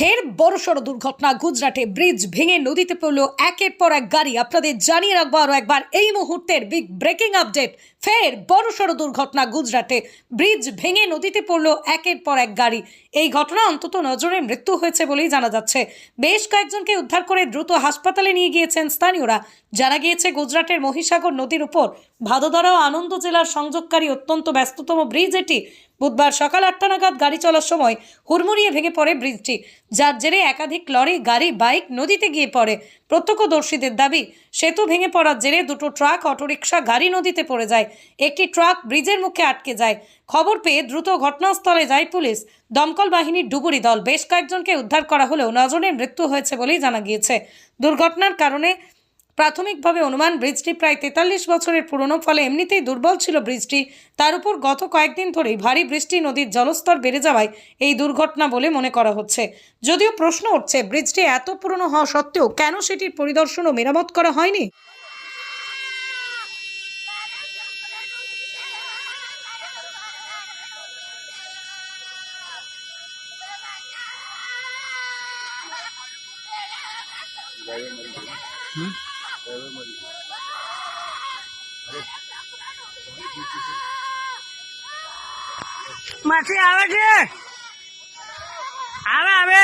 ফের বড়সড় দুর্ঘটনা। গুজরাটে ব্রিজ ভেঙে নদীতে পড়ল একের পর এক গাড়ি। আপনাদের জানিয়ে রাখব আরও একবার, এই মুহূর্তের বিগ ব্রেকিং আপডেট ফের বড় বড়সড় দুর্ঘটনা গুজরাটে। ব্রিজ ভেঙে নদীতে পড়ল একের পর এক গাড়ি। এই ঘটনা অন্তত নজরে মৃত্যু হয়েছে বলেই জানা যাচ্ছে। বেশ কয়েকজনকে উদ্ধার করে দ্রুত হাসপাতালে নিয়ে গিয়েছেন স্থানীয়রা। জানা গিয়েছে, গুজরাটের মহিসাগর নদীর উপর ভাদোদরা ও আনন্দ জেলার সংযোগকারী অত্যন্ত ব্যস্ততম ব্রিজ এটি বুধবার সকাল আটটা নাগাদ গাড়ি চলার সময় হুড়মুড়িয়ে ভেঙে পড়ে ব্রিজটি, যার জেরে একাধিক লরি, গাড়ি, বাইক নদীতে গিয়ে পড়ে। প্রত্যক্ষদর্শীদের দাবি, সেতু ভেঙে পড়ার জেরে দুটো ট্রাক, অটোরিকশা, গাড়ি নদীতে পড়ে যায়। একটি ট্রাক ব্রিজের মুখে আটকে যায়। খবর পেয়ে দ্রুত ঘটনাস্থলে যায় পুলিশ। দমকল বাহিনীর ডুবুরি দল বেশ কয়েকজনকে উদ্ধার করা হলেও নজনের মৃত্যু হয়েছে বলেই জানা গিয়েছে। দুর্ঘটনার কারণে প্রাথমিকভাবে অনুমান, ব্রিজটি প্রায় তেতাল্লিশ বছরের পুরনো, ফলে এমনিতেই দুর্বল ছিল ব্রিজটি। তার উপর গত কয়েকদিন ধরেই ভারী বৃষ্টি নদীর জলস্তর বেড়ে যাওয়ায় এই দুর্ঘটনা বলে মনে করা হচ্ছে। যদিও প্রশ্ন উঠছে, ব্রিজটি এত পুরনো হওয়া সত্ত্বেও কেন সেটির পরিদর্শন ও মেরামত করা হয়নি? માછી આવે છે? આવે આવે.